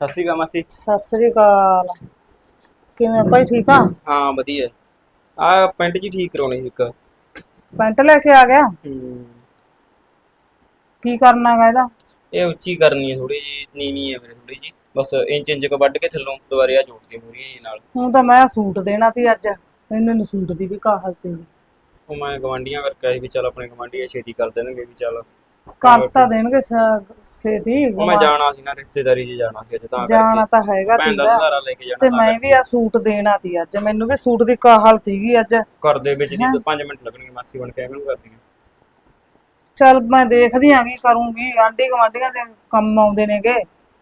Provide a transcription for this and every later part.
ਸਤਿ ਸ਼੍ਰੀ ਅਕਾਲ ਮਾਸੀ। ਸਤਿ ਸ੍ਰੀ ਅਕਾਲ। ਕਿਵੇਂ ਭਾਈ ਠੀਕ ਆ? ਹਾਂ ਵਧੀਆ। ਆ ਪੈਂਟ ਜੀ ਠੀਕ ਕਰਾਉਣੀ ਸੀ ਇੱਕ। ਪੈਂਟ ਲੈ ਕੇ ਆ ਗਿਆ? ਕੀ ਕਰਨਾ ਗਾ ਇਹਦਾ? ਇਹ ਉੱਚੀ ਕਰਨੀ ਹੈ ਥੋੜੀ ਜੀ ਨੀਵੀਂ ਹੈ ਮੇਰੇ ਥੋੜੀ ਜੀ ਬਸ ਇੰਚ ਇੰਚ ਕ ਵੱਢ ਕੇ ਥੱਲੋਂ ਦੁਬਾਰੇ ਆ ਜੋੜਦੀ ਮੂਰੀ ਜੀ ਨਾਲ। ਹੁਣ ਤਾਂ ਮੈਂ ਸੂਟ ਦੇਣਾ ਤੀ ਅੱਜ। ਇਹਨੂੰ ਨੀ ਸੂਟ ਦੀ ਵੀ ਕਾਹਲ ਤੇ ਉਹ ਮੈਂ ਗਵਾਂਡੀਆਂ ਕਰਕੇ ਆਈ ਵੀ ਚੱਲ ਆਪਣੇ ਗਵਾਂਢੀ ਛੇਤੀ ਕਰ ਦੇਣਗੇ ਵੀ ਚੱਲ। ਕਰ ਤਾਂ ਦੇਣਗੇ ਸ- ਛੇਤੀ ਉਹ ਮੈਂ ਜਾਣਾ ਸੀ ਨਾ ਰਿਸ਼ਤੇਦਾਰੀ 'ਚ ਜਾਣਾ ਸੀ ਅੱਜ ਤਾਂ ਜਾਣਾ ਤਾਂ ਹੈਗਾ ਭੈਣ ਦਾ ਤੀਗਾ। ਸੁਧਾਰਾ ਲੈ ਕੇ ਜਾਣਾ ਤੇ ਮੈਂ ਵੀ ਆ ਸੂਟ ਦੇਣਾ ਤੀ ਅੱਜ ਮੈਨੂੰ ਵੀ ਸੂਟ ਦੀ ਕਾਹਲ ਤੀਗੀ ਅੱਜ। ਘਰ ਦੇ ਵਿੱਚ ਦੀ 5 ਮਿੰਟ ਲੱਗਣਗੇ ਮਾਸੀ ਬਣ ਕੇ ਐਵੇਂ ਕਰਦੀ ਹੈ ਚੱਲ ਮੈਂ ਦੇਖਦੀ ਆਂ ਕੀ ਕਰੂੰਗੀ ਆਂਢੀ ਗੁਆਂਢੀਆਂ ਦੇ ਕੰਮ ਆਉਂਦੇ ਨੇਗੇ।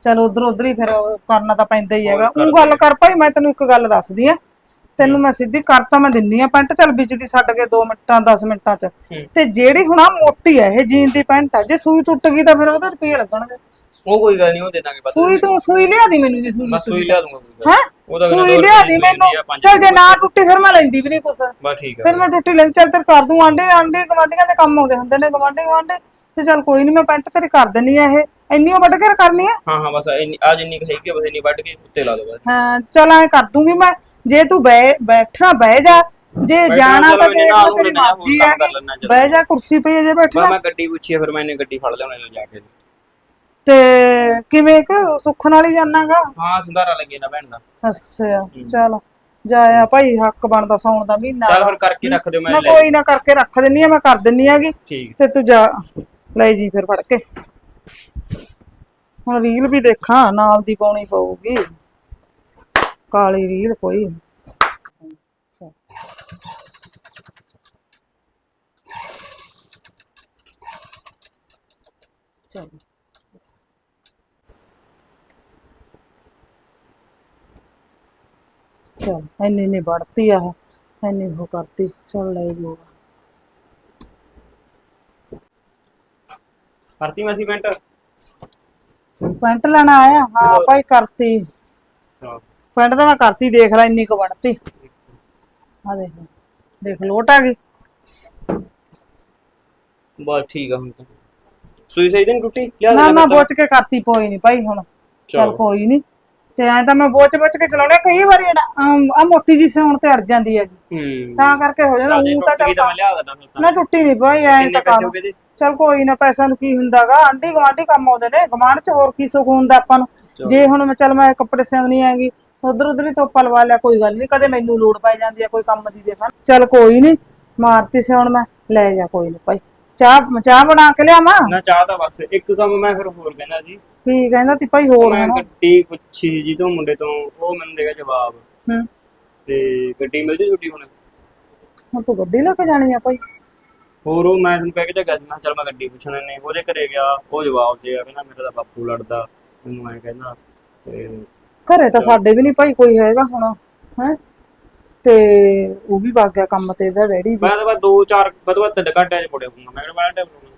ਚੱਲ ਉਧਰ ਉਧਰ ਹੀ ਫਿਰ ਕਰਨਾ ਤਾਂ ਪੈਂਦਾ ਹੀ ਹੈਗਾ। ਉਹ ਗੱਲ ਕਰ ਭਾਈ ਮੈਂ ਤੈਨੂੰ ਇੱਕ ਗੱਲ ਦੱਸਦੀ ਆ। ਤੈਨੂੰ ਮੈਂ ਸਿੱਧੀ ਕਰਤਾ ਮੈਂ ਦਿੰਨੀ ਆ ਪੈਂਟ ਚੱਲ ਵਿੱਚ ਦੀ ਛੱਡ ਕੇ 2 ਮਿੰਟਾਂ 10 ਮਿੰਟਾਂ ਚ। ਤੇ ਜਿਹੜੀ ਹੁਣ ਆ ਮੋਟੀ ਆ ਇਹ ਜੀਨ ਦੀ ਪੈਂਟ ਆ ਜੇ ਸੂਈ ਟੁੱਟ ਗਈ ਤਾਂ ਫਿਰ ਉਹਦੇ ਰੁਪਏ ਲੱਗਣਗੇ। ਉਹ ਕੋਈ ਗੱਲ ਨਹੀਂ ਉਹ ਦੇ ਦਾਂਗੇ ਬਸ ਸੂਈ ਤੂੰ ਸੂਈ ਲਿਆ ਦੀ ਮੈਨੂੰ ਜੀ ਸੂਈ ਬਸ ਸੂਈ ਲਿਆ ਦੂੰਗਾ ਹੈ? ਸੂਈ ਲਿਆ ਦੀ ਮੈਨੂੰ। ਚੱਲ ਜੇ ਨਾ ਟੁੱਟੀ ਫਿਰ ਮੈਂ ਲੈਂਦੀ ਵੀ ਨਹੀਂ ਕੁਛ। ਬਸ ਠੀਕ ਹੈ ਫਿਰ ਮੈਂ ਟੁੱਟੀ ਲੈਂਦੀ ਚੱਲ ਤੇ ਕਰ ਦੂੰ ਆਂਡੇ ਆਂਡੇ ਗਵਾਂਢੀਆਂ ਦੇ ਕੰਮ ਆਉਂਦੇ ਹੁੰਦੇ ਨੇ ਗਵਾਂਢੀ ਗਵਾਂਢੀ ਤੇ ਚੱਲ ਕੋਈ ਨਹੀਂ ਮੈਂ ਪੈਂਟ ਤੇਰੀ ਕਰ ਦਿੰਨੀ ਆ ਇਹ। ਇੰਨੀ ਵੱਢ ਕੇ ਕਰਨੀ ਆ? ਹਾਂ ਹਾਂ ਬਸ ਇੰਨੀ ਆ ਜਿੰਨੀ ਕੁ ਹੈਗੀ ਆ, ਬਸ ਇੰਨੀ ਵੱਢ ਕੇ ਉੱਤੇ ਲਾ ਦੋ ਬਸ। ਹਾਂ ਚਲ ਐ ਕਰ ਦੂੰਗੀ ਮੈਂ। ਜੇ ਤੂੰ ਬੈ ਬੈਠਣਾ ਬਹਿ ਜਾ। ਜੇ ਜਾਣਾ ਤਾਂ ਤੇਰੀ ਹੋਣੇ ਨਾਲ ਮਰਜ਼ੀ ਆ ਚਲੋ। ਬਹਿ ਜਾ ਕੁਰਸੀ ਪਈ ਜੇ ਬੈਠਣਾ। ਮੈਂ ਗੱਡੀ ਪੁੱਛੀ ਫਿਰ ਮੈਂ ਇਹਨੇ ਗੱਡੀ ਫੜ ਲਿਆਉਣੇ ਲੈ ਜਾ ਕੇ। ਤੇ ਕਿਵੇਂ ਕਿ ਸੁੱਖ ਨਾਲ ਹੀ ਜਾਣਾਗਾ? ਹਾਂ ਸੰਧਾਰਾ ਲੱਗੇ ਨਾ ਭੈਣ ਦਾ। ਅੱਛਾ ਚਲ। ਜਾਇਆ ਭਾਈ ਹੱਕ ਬਣਦਾ ਸੌਣ ਦਾ ਮਹੀਨਾ। ਚੱਲ ਫਿਰ ਕਰਕੇ ਰੱਖ ਦਿਓ ਮੈਂ ਕੋਈ ਨਾ ਕਰਕੇ ਰੱਖ ਦਿੰਨੀ ਆ ਮੈਂ ਕਰ ਦਿੰਨੀ ਆਗੀ। ਤੇ ਤੂੰ ਜਾ। ਲੈ ਜੀ ਫਿਰ ਫੜ ਕੇ। ਹੁਣ ਰੀਲ ਵੀ ਦੇਖਾਂ ਨਾਲ ਦੀ ਪਾਉਣੀ ਪਊਗੀ। ਕਾਲੀ ਰੀਲ ਕੋਈ। ਚੱਲ। ਚੱਲ ਚਲ ਇੰਨੀ ਨਹੀਂ ਵੜਤੀ ਆ ਇੰਨੀ ਹੋ ਕਰਤੀ ਚੱਲ ਲੈ ਜੂਗਾ ਕਰਤੀ ਮੈਂ ਸੀ ਮਿੰਟ ਪੈਂਟ ਲੈਣਾ ਆਇਆ ਹਾਂ ਭਾਈ ਕਰਤੀ। ਪੈਂਟ ਤਾਂ ਮੈਂ ਕਰਤੀ ਦੇਖ ਲੈ ਇੰਨੀ ਕੁ ਵੜਤੀ। ਆ ਦੇਖ ਦੇਖ ਲੋਟ ਆ ਗਈ। ਬਸ ਠੀਕ ਆ ਹੁਣ ਤਾਂ। ਸੂਈ ਸਹੀ ਦਿਨ ਟੁੱਟੀ? ਲਿਆ ਨਾ ਨਾ ਬੋਚ ਕੇ ਕਰਤੀ ਪੋਈ ਨਹੀਂ ਭਾਈ ਹੁਣ। ਚੱਲ। ਕੋਈ ਨਹੀਂ ਤੇ ਐਂ ਤਾਂ ਮੈਂ ਬੋਚ ਬੋਚ ਕੇ ਚਲਾਉਣਾ ਕਈ ਵਾਰੀ ਆ ਮੋਟੀ ਜੀ ਸਿਉਣ ਤੇ ਅੜ ਜਾਂਦੀ ਹੈਗੀ। ਤਾਂ ਕਰਕੇ ਹੋ ਜਾਂਦਾ ਉਹ ਤਾਂ ਚੱਲ ਨਾ ਟੁੱਟੀ ਨਹੀਂ ਭਾਈ ਐਂ ਤਾਂ ਕੰਮ ਚਲ ਕੋਈ ਨਾ ਪੈਸਾ ਨੂੰ ਕੀ ਹੁੰਦਾਗਾ? ਆਂਢੀ ਗੁਆਂਢੀ ਕੰਮ ਆਉਂਦੇ ਨੇ ਗਵਾਂਢ ਚ ਹੋਰ ਕੀ ਸੁੱਖ ਹੁੰਦਾ ਆਪਾਂ ਨੂੰ? ਜੇ ਹੁਣ ਮੈਂ ਚੱਲ ਮੈਂ ਕੱਪੜੇ ਸਿਉਣੀ ਆਂਗੀ ਉਧਰ ਉਧਰ ਹੀ ਤੋਪਾ ਲਵਾ ਲਿਆ ਕੋਈ ਗੱਲ ਨਹੀਂ ਕਦੇ ਮੈਨੂੰ ਲੋੜ ਪੈ ਜਾਂਦੀ ਆ ਕੋਈ ਕੰਮ ਦੀ ਦੇਖਾਂ ਚਲ ਕੋਈ ਨਹੀਂ ਮਾਰਤੀ ਸਿਉਣ ਮੈਂ ਲੈ ਜਾ ਕੋਈ ਨਹੀਂ ਭਾਈ। ਚਾਹ ਚਾਹ ਬਣਾ ਕੇ ਲਿਆਵਾਂ? ਨਾ ਚਾਹ ਤਾਂ ਬਸ ਇੱਕ ਕੰਮ ਮੈਂ ਫਿਰ ਹੋਰ ਕਹਿੰਦਾ ਜੀ। ਕੀ ਕਹਿੰਦਾ ਤੀ ਭਾਈ ਹੋਰ ਮੈਂ ਗੱਡੀ ਪੁੱਛੀ ਜੀ ਤੋਂ ਮੁੰਡੇ ਤੋਂ ਉਹ ਮੈਨੂੰ ਦੇਗਾ ਜਵਾਬ। ਹੂੰ। ਤੇ ਗੱਡੀ ਮਿਲ ਜੂ ਛੁੱਟੀ ਹੁਣ? ਹੁਣ ਤੂੰ ਗੱਡੀ ਲੈ ਕੇ ਜਾਣੀ ਆ ਭਾਈ। ਹੋਰ ਉਹ ਮੈਂ ਤੁਹਾਨੂੰ ਕਹਿ ਕੇ ਤਾਂ ਗਿਆ ਸੀ ਮੈਂ ਚੱਲ ਮੈਂ ਗੱਡੀ ਪੁੱਛਣ ਨੇ ਉਹਦੇ ਘਰੇ ਗਿਆ ਉਹ ਜਵਾਬ ਦੇ ਕਹਿੰਦਾ ਮੇਰਾ ਤਾਂ ਬਾਪੂ ਲੜਦਾ ਮੈਨੂੰ ਐਂ ਕਹਿੰਦਾ ਤੇ ਘਰੇ ਤਾਂ ਸਾਡੇ ਵੀ ਨਹੀਂ ਭਾਈ ਕੋਈ ਹੈਗਾ ਹੁਣ ਹੈ? ਤੇ ਉਹ ਵੀ ਵਗ ਗਿਆ ਕੰਮ ਤੇ ਇਹਦਾ ਡੈਡੀ ਵੀ। ਮੈਂ ਤਾਂ ਬਸ ਦੋ ਚਾਰ ਬਦਵਾ ਤਿੰਨ ਘੰਟੇ ਚ ਪੜਿਆ ਮੈਂ ਕਿਹਾ ਬੜਾ ਟਾਈਮ ਲਾਉਣਾ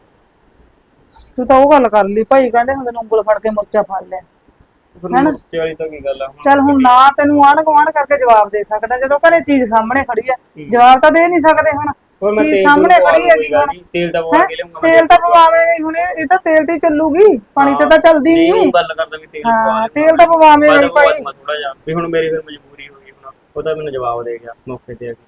ਤੂੰ ਤਾਂ ਉਹ ਗੱਲ ਕਰ ਲਈ ਭਾਈ ਕਹਿੰਦੇ ਹੁੰਦੇ ਨੇ ਉਂਗਲ ਫੜ ਕੇ ਮੁਰਚਾ ਫੜ ਲਿਆ। ਫਿਰ ਮੁੱਤੇ ਵਾਲੀ ਤਾਂ ਕੀ ਗੱਲ ਆ ਹੁਣ ਚੱਲ ਹੁਣ ਨਾ ਤੈਨੂੰ ਆਣ ਗੁਆਂਢ ਕਰਕੇ ਜਵਾਬ ਦੇ ਸਕਦਾ ਜਦੋਂ ਘਰੇ ਚੀਜ਼ ਸਾਹਮਣੇ ਖੜੀ ਆ ਜਵਾਬ ਤਾਂ ਦੇ ਨਹੀਂ ਸਕਦੇ ਹੁਣ। ਹੋਰ ਮੈਂ ਚੀਜ਼ ਤੇਲ ਸਾਹਮਣੇ ਪਵਾ ਖੜੀ ਲਊਂ, ਹੈਗੀ ਕੋਈ ਗੱਲ ਹੁਣ। ਨਹੀਂ, ਤੇਲ ਤਾਂ ਪਵਾ ਹੈਂ? ਕੇ ਲਿਆਉਂਗਾ ਮੈਂ ਤੇਲ ਤਾਂ ਪਵਾਵੇਂਗਾ ਹੀ ਹੁਣ ਇਹ ਇਹ ਤਾਂ ਤੇਲ ਤੇ ਹੀ ਚੱਲੂਗੀ। ਪਾਣੀ ਤੇ ਤਾਂ ਚੱਲਦੀ ਨਹੀਂ ਨਹੀਂ ਉਹ ਗੱਲ ਕਰਦਾ ਵੀ ਤੇਲ ਪਵਾ ਹਾਂ ਲਿਆਉਂਗਾ। ਤੇਲ ਤਾਂ ਪਵਾਵੇਂਗਾ ਹੀ ਭਾਈ। ਥੋੜਾ ਜਿਹਾ ਵੀ ਹੁਣ ਮੇਰੀ ਫਿਰ ਮਜਬੂਰੀ ਹੋ ਗਈ ਹੁਣ ਉਹਦਾ ਮੈਨੂੰ ਜਵਾਬ ਦੇ ਗਿਆ ਮੌਕੇ ਤੇ ਆ ਕੇ।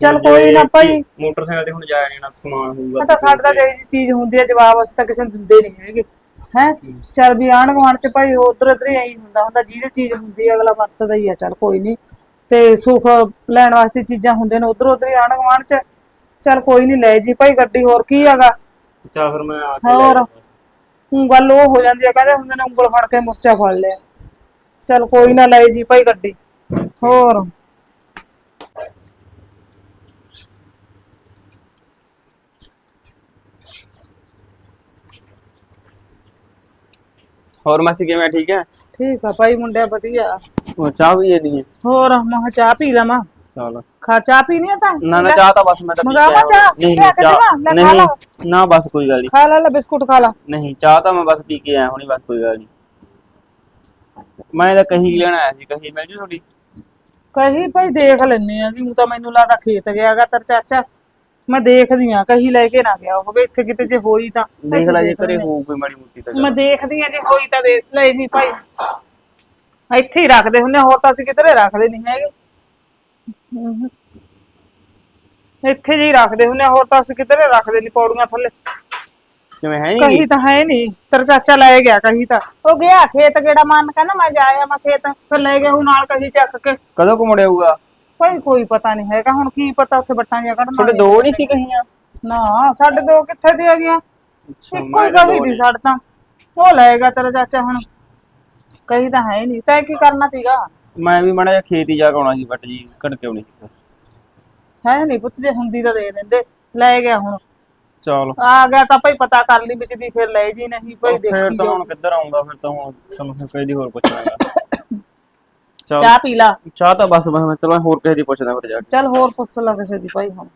ਚੱਲ ਕੋਈ ਨਾ ਭਾਈ। ਮੋਟਰਸਾਈਕਲ ਤੇ ਹੁਣ ਜਾਇਆ ਨਹੀਂ ਨਾ ਸਮਾਨ ਹੋਊਗਾ ਇਹ ਤਾਂ ਸਾਡੇ ਦਾ ਜਿਹੀ ਜਿਹੀ ਚੀਜ਼ ਹੁੰਦੀ ਹੈ ਜਵਾਬ ਅਸੀਂ ਤਾਂ ਕਿਸੇ ਨੂੰ ਦਿੰਦੇ ਨਹੀਂ ਹੈਗੇ। ਹੈ? ਚੱਲ ਵੀ ਆਣ ਗੁਆਂਢ ਚ ਭਾਈ ਉਧਰ ਉਧਰ ਹੀ ਐਂ ਹੁੰਦਾ ਹੁੰਦਾ ਜਿਹਦੀ ਚੀਜ਼ ਹੁੰਦੀ ਹੈ ਅਗਲਾ ਵਰਤਦਾ ਹੀ ਆ ਚੱਲ ਕੋਈ ਨਹੀਂ ਤੇ ਸੁੱਖ ਲੈਣ ਵਾਸਤੇ ਚੀਜ਼ਾਂ ਹੁੰਦੀਆਂ ਨੇ ਉਧਰ ਉਧਰ ਆਣ ਗੁਆਂਢ ਚ। ਚੱਲ ਕੋਈ ਨਹੀਂ ਲੈ ਜੀ ਭਾਈ ਗੱਡੀ ਹੋਰ ਕੀ ਹੈਗਾ? ਚੱਲ ਫਿਰ ਮੈਂ ਆ ਕੇ ਹੋਰ। ਹੁਣ ਗੱਲ ਉਹ ਹੋ ਜਾਂਦੀ ਹੈ ਕਹਿੰਦੇ ਹੁੰਦੇ ਨੇ ਉਂਗਲ ਫੜ ਕੇ ਮੁਰਚਾ ਫੜ ਲਿਆ। ਚੱਲ ਕੋਈ ਨਾ ਲੈ ਜੀ ਭਾਈ ਗੱਡੀ। ਹੋਰ। ਹੋਰ ਮਾਸੀ ਕਿਵੇਂ ਠੀਕ ਹੈ? ਠੀਕ ਆ ਭਾਈ ਮੁੰਡਿਆ ਵਧੀਆ। ਉਹ ਚਾਹ ਵੀ ਨਹੀਂ ਹੈ। ਹੋਰ ਮੈਂ ਕਿਹਾ ਚਾਹ ਪੀ ਲਵਾਂ। ਚਲ। ਖਾ ਚਾਹ ਪੀਣੀ ਆ ਤਾਂ? ਨਾ ਨਾ ਚਾਹ ਤਾਂ ਬਸ ਮੈਂ ਤਾਂ ਪੀ ਕੇ ਮੰਗਾਵਾਂ ਆਇਆ ਚਾਹ? ਨਹੀਂ ਲਿਆ ਕੇ ਚਾਹ- ਦੇਵਾਂ? ਲੈ ਖਾ ਨਹੀਂ ਲਾ। ਨਾ ਬਸ ਕੋਈ ਗੱਲ ਨਹੀਂ। ਖਾ ਲੈ ਲੈ ਬਿਸਕੁਟ ਖਾ ਲਾ। ਨਹੀਂ ਚਾਹ ਤਾਂ ਮੈਂ ਬਸ ਪੀ ਕੇ ਆਇਆ ਹੁਣੀ ਬਸ ਕੋਈ ਗੱਲ ਨਹੀਂ। ਮੈਂ ਤਾਂ ਕਹੀ ਲੈਣ ਆਇਆ ਸੀ ਕਹੀ ਮਿਲ ਜੂ ਤੁਹਾਡੀ? ਕਹੀ ਭਾਈ ਦੇਖ ਲੈਨੇ ਆ ਤਾਂ ਮੈਨੂੰ ਲੱਗਦਾ ਖੇਤ ਗਿਆਗਾ ਤੇਰਾ ਚਾਚਾ। ਮੈਂ ਦੇਖਦੀ ਆ ਕਹੀ ਲੈ ਕੇ ਨਾ ਗਿਆ ਹੋਵੇ ਇੱਥੇ ਕਿਤੇ ਜੇ ਹੋਈ ਤਾਂ। ਦੇਖ ਲੈ ਜੇ ਘਰੇ ਹੋਊ ਕੋਈ ਮਾੜੀ ਮੁੱਟੀ ਤਾਂ ਮੈਂ ਦੇਖਦੀ ਆ ਜੇ ਹੋਈ ਤਾਂ ਦੇਖ। ਲੈ ਜੀ ਭਾਈ। ਇੱਥੇ ਹੀ ਰੱਖਦੇ ਹੁੰਨੇ ਹੋਰ ਤਾਂ ਅਸੀਂ ਕਿਧਰੇ ਰੱਖਦੇ ਨਹੀਂ ਹੈਗੇ। ਇੱਥੇ ਜੀ ਰੱਖਦੇ ਹੁੰਨੇ ਹੋਰ ਤਾਂ ਅਸੀਂ ਕਿਧਰੇ ਰੱਖਦੇ ਨਹੀਂ ਪੌੜੀਆਂ ਥੱਲੇ। ਕਿਵੇਂ ਹੈ ਨਹੀਂ ਕਹੀ ਤਾਂ ਹੈ ਨਹੀਂ ਤੇਰਾ ਚਾਚਾ ਲੈ ਗਿਆ ਕਹੀ ਤਾਂ। ਉਹ ਗਿਆ ਖੇਤ ਗੇੜਾ ਮਾਰਨ ਕਹਿੰਦਾ ਮੈਂ ਜਾ ਆਇਆ ਮੈਂ ਖੇਤ ਫਿਰ ਲੈ ਗਿਆ ਉਹ ਨਾਲ ਕਹੀ ਚੱਕ ਕੇ। ਕਦੋਂ ਕੁ ਮੁੜਿਆਊਗਾ ਭਾਈ ਕੋਈ ਪਤਾ ਨਹੀਂ ਹੈਗਾ ਹੁਣ ਕੀ ਪਤਾ ਉੱਥੇ ਬੱਟਾਂ ਜਿਹਾ ਕੱਢਣਾ ਤੁਹਾਡੇ ਦੋ ਨਹੀਂ ਸੀ ਕਹੀਆਂ? ਨਾ ਸਾਡੇ ਦੋ ਕਿੱਥੇ ਦੀ ਹੈਗੀਆਂ ਇੱਕੋ ਹੀ ਕਹੀ ਦੀ ਸਾਡੇ ਤਾਂ ਉਹ ਲਏਗਾ ਤੇਰਾ ਚਾਚਾ ਹੁਣ। ਕਹੀ ਤਾਂ ਹੈ ਨਹੀਂ ਤੈਂ ਕੀ ਕਰਨਾ ਸੀਗਾ ਮੈਂ ਵੀ ਮਾੜਾ ਜਿਹਾ ਖੇਤ ਹੀ ਜਾ ਕੇ ਆਉਣਾ ਸੀ ਬਟ ਜੀ ਘੜ ਕੇ ਆਉਣੀ ਸੀ ਹੈ ਨਹੀਂ ਪੁੱਤ ਜੇ ਹੁੰਦੀ ਤਾਂ ਦੇ ਦਿੰਦੇ ਲੈ ਗਿਆ ਹੁਣ। ਚਲ। ਆ ਗਿਆ ਤਾਂ ਭਾਈ ਪਤਾ ਕਰ ਲਈ ਵਿੱਚ ਦੀ ਫਿਰ ਲੈ ਜੀ ਨਹੀਂ ਭਾਈ ਫਿਰ ਦੇਖੀ ਤਾਂ ਹੁਣ ਕਿੱਧਰ ਆਉਂਦਾ ਫਿਰ ਤਾਂ ਹੁਣ ਤੁਹਾਨੂੰ ਫਿਰ ਕਿਹਦੀ ਹੋਰ ਪੁੱਛਣਾਗਾ ਚਾਹ ਪੀ ਲਾ। ਚਾਹ ਤਾਂ ਬਸ ਬਸ ਮੈਂ ਚਲੋ ਹੋਰ ਕਿਸੇ ਦੀ ਪੁੱਛਦਾ ਫਿਰ ਜਾ ਕੇ। ਚੱਲ ਹੋਰ ਪੁੱਛ ਲਾ ਕਿਸੇ ਦੀ ਭਾਈ ਹੁਣ।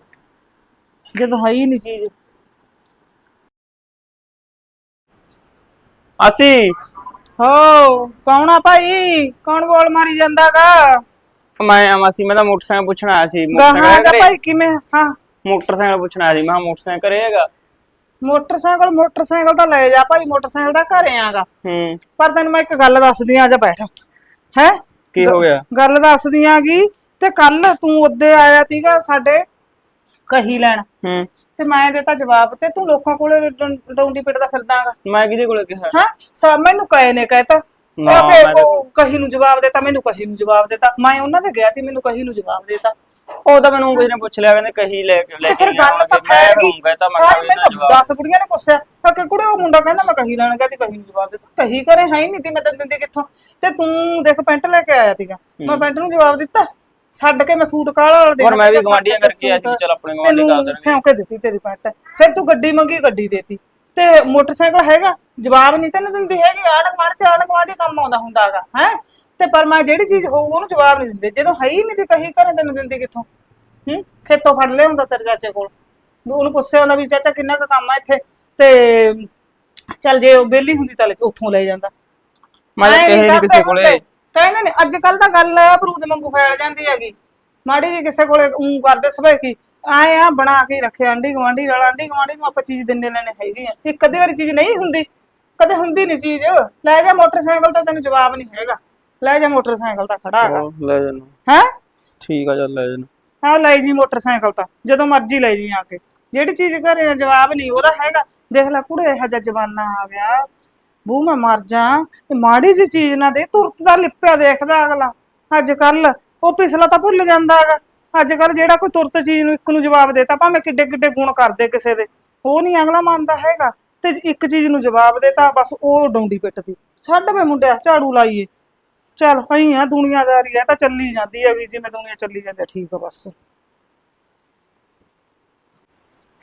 ਜਦੋਂ ਹੈ ਹੀ ਨਹੀਂ ਚੀਜ਼। ਅਸੀਂ ਹੋ ਕੌਣ ਆ ਭਾਈ? ਕੌਣ ਬੋਲ ਮਾਰੀ ਜਾਂਦਾਗਾ? ਮੈਂ ਆਵਾਂ ਸੀ ਮੈਂ ਤਾਂ ਮੋਟਰਸਾਈਕਲ ਪੁੱਛਣ ਆਇਆ ਸੀ ਮੋਟਰਸਾਈਕਲ ਦਾ ਭਾਈ ਕਿਵੇਂ? ਹਾਂ। ਮੋਟਰਸਾਈਕਲ ਪੁੱਛਣ ਆਇਆ ਸੀ ਮੈਂ ਕਿਹਾ ਮੋਟਰਸਾਈਕਲ ਘਰੇ ਹੈਗਾ? ਮੋਟਰਸਾਈਕਲ ਮੋਟਰਸਾਈਕਲ ਤਾਂ ਲੈ ਜਾ ਭਾਈ ਮੋਟਰਸਾਈਕਲ ਦਾ ਘਰੇ ਆਗਾ। ਹੂੰ। ਪਰ ਤੈਨੂੰ ਮੈਂ ਇੱਕ ਗੱਲ ਦੱਸਦੀ ਆ ਜਾ ਬੈਠ। ਹੈ? ਕੀ ਹੋ ਗਿਆ? ਗੱਲ ਦੱਸਦੀ ਆਗੀ ਤੇ ਕੱਲ ਤੂੰ ਉੱਦੇ ਆਇਆ ਸੀਗਾ ਸਾਡੇ ਕਹੀ ਲੈਣ। ਹੂੰ। ਤੇ ਮੈਂ ਦੇਤਾ ਜਵਾਬ ਤੇ ਤੂੰ ਲੋਕਾਂ ਕੋਲੇ ਡੰ- ਡੌਂਡੀ ਪਿੱਟਦਾ ਫਿਰਦਾਗਾ ਮੈਂ ਕਿਹਦੇ ਕੋਲੇ ਕਿਹਾ? ਹਾਂ ਸਾ ਮੈਨੂੰ ਕਹੇ ਨੇ ਕਹਿਤਾ। ਨਾ, ਮੈਂ ਤਾਂ- ਕਹੀ ਨੂੰ ਜਵਾਬ ਦੇਤਾ ਮੈਨੂੰ ਕਹੀ ਨੂੰ ਜਵਾਬ ਦੇਤਾ। ਮੈਂ ਉਹਨਾਂ ਦੇ ਗਿਆ ਤੇ ਮੈਨੂੰ ਕਹੀ ਨੂੰ ਜਵਾਬ ਦੇਤਾ। ਉਹ ਤਾਂ ਮੈਨੂੰ ਕਿਸੇ ਨੇ ਪੁੱਛ ਲਿਆ ਕਹਿੰਦੇ ਕਹੀ ਲੈ ਕੇ ਲੈ ਤੇ ਕੇ ਫਿਰ ਗੱਲ ਤਾਂ। ਮੈਂ ਫੈਲ ਗਈ ਰਹੂੰਗਾ ਤਾਂ ਮੈਂ ਕਿਹਾ ਸਾਰੇ ਵੀ ਇਹਦਾ ਮੈਨੂੰ ਜਵਾਬ 10 ਕੁੜੀਆਂ ਨੇ ਪੁੱਛਿਆ। ਤਾਂ ਕਿ ਕੁੜੇ ਉਹ ਮੁੰਡਾ ਕਹਿੰਦਾ ਮੈਂ ਕਹੀ ਲੈਣ ਗਿਆ ਤੇ ਕਹੀ ਨੂੰ ਜਵਾਬ ਦਿੱਤਾ। ਕਹੀ ਕਰੇ ਹੈ ਹੀ ਨਹੀਂ ਤੀ ਮੈਂ ਤੈਨੂੰ ਦਿੰਦੀ ਕਿੱਥੋਂ? ਤੇ ਤੂੰ ਦੇਖ ਪੈਂਟ ਲੈ ਕੇ ਆਇਆ ਸੀਗਾ। ਮੈਂ ਪੈਂਟ ਨੂੰ ਜਵਾਬ ਦਿੱਤਾ। ਛੱਡ ਕੇ ਮੈਂ ਸੂਟ ਕਾਲਾ ਵਾਲਾ ਦੇਣਾ ਹੋਰ ਮੈਂ ਵੀ ਕੇ ਕਰਕੇ ਆਇਆ ਸੀ ਵੀ ਚੱਲ ਆਪਣੇ ਗਵਾਂਢੀ ਕਰ ਦੇਣਗੇ। ਸਿਉਂ ਕੇ ਦਿੱਤੀ ਤੇਰੀ ਪੈਂਟ। ਫਿਰ ਤੂੰ ਗੱਡੀ ਮੰਗੀ ਗੱਡੀ ਦੇਤੀ। ਤੇ ਮੋਟਰਸਾਈਕਲ ਹੈਗਾ? ਜਵਾਬ ਨਹੀਂ ਤੈਨੂੰ ਦਿੰਦੀ ਹੈਗੀ ਆੜ ਗਵਾੜ ਚ ਆੜ ਗਵਾੜੀ ਕੰਮ ਆਉਂਦਾ ਹੁੰਦਾਗਾ ਹੈ? ਤੇ ਪਰ ਮੈਂ ਜਿਹੜੀ ਚੀਜ਼ ਹੋਊ ਉਹਨੂੰ ਜਵਾਬ ਨਹੀਂ ਦਿੰਦੇ। ਜਦੋਂ ਹੈ ਹੀ ਨਹੀਂ ਤੇ ਕਹੀ ਘਰੇ ਤੈਨੂੰ ਦਿੰਦੀ ਕਿੱਥੋਂ? ਹੂੰ? ਖੇਤੋਂ ਫੜ ਲਿਆ ਹੁੰਦਾ ਤੇਰੇ ਚਾਚੇ ਕੋਲ। ਉਹਨੂੰ ਪੁੱਛਿਆ ਹੁੰਦਾ ਵੀ ਚਾਚਾ ਕਿੰਨਾ ਕੁ ਕੰਮ ਆ ਇੱਥੇ? ਤੇ ਚੱਲ ਜੇ ਉਹ ਬੇਲੀ ਹੁੰਦੀ ਤਾਂ ਉੱਥੋਂ ਲੈ ਜਾਂਦਾ। ਮੈਂ ਤਾਂ ਕਹੇ ਨਹੀਂ ਕਿਸੇ ਕੋਲੇ। ਕਹਿੰਦੇ ਨੇ ਅੱਜ ਕੱਲ ਤਾਂ ਗੱਲ ਬਰੂਦ ਵਾਂਗੂ ਫੈਲ ਜਾਂਦੀ ਹੈਗੀ। ਮਾੜੀ ਜੀ ਕਿਸੇ ਕੋਲੇ ਉਂ ਕਰਦੇ ਸਵੇ ਕੀ ਆਏ ਆ ਬਣਾ ਕੇ ਹੀ ਰੱਖੇ ਆਂਢੀ ਗਵਾਂਢੀ ਨਾਲ ਆਂਢੀ ਗਵਾਂਢੀ ਨੂੰ ਆਪਾਂ ਚੀਜ਼ ਦਿੰਦੇ ਲੈਣੇ ਹੈਗੀ ਆ। ਇੱਕ ਅੱਧੀ ਵਾਰੀ ਚੀਜ਼ ਨਹੀਂ ਹੁੰਦੀ ਕਦੇ ਹੁੰਦੀ ਨਹੀਂ ਚੀਜ਼। ਲੈ ਜਾ ਮੋਟਰਸਾਈਕਲ ਤਾਂ ਤੈਨੂੰ ਜਵਾਬ ਨਹੀਂ ਹੈਗਾ। ਲੈ ਜਾ ਮੋਟਰਸਾਈਕਲ ਤਾਂ ਖੜਾ ਹੈਗਾ। ਉਹ ਲੈ ਜਾਣਾ ਹੈ? ਠੀਕ ਆ ਚੱਲ ਲੈ ਜਾਣਾ ਹਾਂ ਲੈ ਜੀ ਮੋਟਰਸਾਈਕਲ ਤਾਂ ਜਦੋਂ ਮਰਜ਼ੀ ਲੈ ਜੀ ਆ ਕੇ। ਜਿਹੜੀ ਚੀਜ਼ ਘਰੇ ਜਵਾਬ ਨਹੀਂ ਉਹਦਾ ਹੈਗਾ। ਦੇਖ ਲੈ ਕੁੜੇ ਇਹੋ ਜਿਹਾ ਜਮਾਨਾ ਆ ਗਿਆ। ਬੂ ਮੈਂ ਮਰ ਜਾ ਇਹ ਮਾੜੀ ਜੀ ਚੀਜ਼ ਨਾ ਦੇ ਤੁਰਤ ਦਾ ਲਿਪਿਆ ਦੇਖਦਾ ਅਗਲਾ ਅੱਜ ਕੱਲ ਉਹ ਪਿਛਲਾ ਤਾਂ ਭੁੱਲ ਜਾਂਦਾ ਹੈਗਾ ਅੱਜ ਕੱਲ ਜਿਹੜਾ ਕੋਈ ਤੁਰਤ ਚੀਜ਼ ਨੂੰ ਇੱਕ ਨੂੰ ਜਵਾਬ ਦੇਤਾ ਭਾਵੇਂ ਕਿੱਡੇ ਕਿੱਡੇ ਗੁਣ ਕਰਦੇ ਕਿਸੇ ਦੇ ਉਹ ਨਹੀਂ ਅਗਲਾ ਮੰਨਦਾ ਹੈਗਾ ਤੇ ਇੱਕ ਚੀਜ਼ ਨੂੰ ਜਵਾਬ ਦੇਤਾ ਬਸ ਉਹ ਡੌਂਡੀ ਪਿੱਟਦੀ ਛੱਡ ਵੇ ਮੁੰਡਿਆ ਝਾੜੂ ਲਾਈਏ ਚੱਲ ਪਈ ਆ ਦੁਨੀਆਦਾਰੀ ਆ ਤਾਂ ਚੱਲੀ ਜਾਂਦੀ ਹੈ ਵੀ ਜਿਵੇਂ ਦੁਨੀਆ ਚੱਲੀ ਜਾਂਦੀ ਆ, ਠੀਕ ਆ ਬਸ।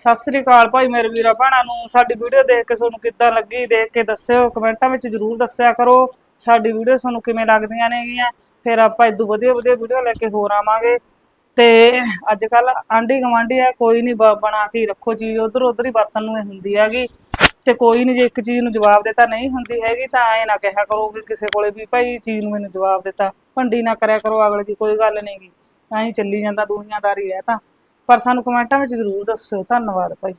ਸਤਿ ਸ੍ਰੀ ਅਕਾਲ ਭਾਈ ਮੇਰੇ ਵੀਰਾ ਭੈਣਾਂ ਨੂੰ। ਸਾਡੀ ਵੀਡੀਓ ਦੇਖ ਕੇ ਤੁਹਾਨੂੰ ਕਿੱਦਾਂ ਲੱਗੀ, ਦੇਖ ਕੇ ਦੱਸਿਓ, ਕਮੈਂਟਾਂ ਵਿੱਚ ਜਰੂਰ ਦੱਸਿਆ ਕਰੋ। ਸਾਡੀ ਵੀਡੀਓ ਤੁਹਾਨੂੰ ਕਿਵੇਂ ਲੱਗਦੀਆਂ ਨੇਗੀਆਂ? ਫਿਰ ਆਪਾਂ ਇਦੋਂ ਵਧੀਆ ਵਧੀਆ ਵੀਡੀਓ ਲੈ ਕੇ ਹੋਰ ਆਵਾਂਗੇ। ਤੇ ਅੱਜ ਕੱਲ ਆਂਢੀ ਗਵਾਂਢੀ ਆ, ਕੋਈ ਨਹੀਂ ਬਣਾ ਕੇ ਰੱਖੋ ਚੀਜ਼। ਉਧਰ ਉਧਰ ਹੀ ਵਰਤਨ ਨੂੰ ਇਹ ਹੁੰਦੀ ਹੈਗੀ। ਤੇ ਕੋਈ ਨਹੀਂ ਜੇ ਇੱਕ ਚੀਜ਼ ਨੂੰ ਜਵਾਬ ਦਿੱਤਾ ਨਹੀਂ ਹੁੰਦੀ ਹੈਗੀ, ਤਾਂ ਐ ਨਾ ਕਿਹਾ ਕਰੋ ਕਿ ਕਿਸੇ ਕੋਲੇ ਵੀ ਭਾਈ ਚੀਜ਼ ਨੂੰ ਮੈਨੂੰ ਜਵਾਬ ਦਿੱਤਾ। ਭੰਡੀ ਨਾ ਕਰਿਆ ਕਰੋ, ਅਗਲੇ ਦੀ ਕੋਈ ਗੱਲ ਨਹੀਂਗੀ ਐਂ ਹੀ ਚੱਲੀ ਜਾਂਦਾ ਦੁਨੀਆਦਾਰੀ ਹੈ ਤਾਂ। ਪਰ ਸਾਨੂੰ ਕਮੈਂਟਾਂ ਵਿੱਚ ਜ਼ਰੂਰ ਦੱਸਿਓ। ਧੰਨਵਾਦ ਭਾਈ।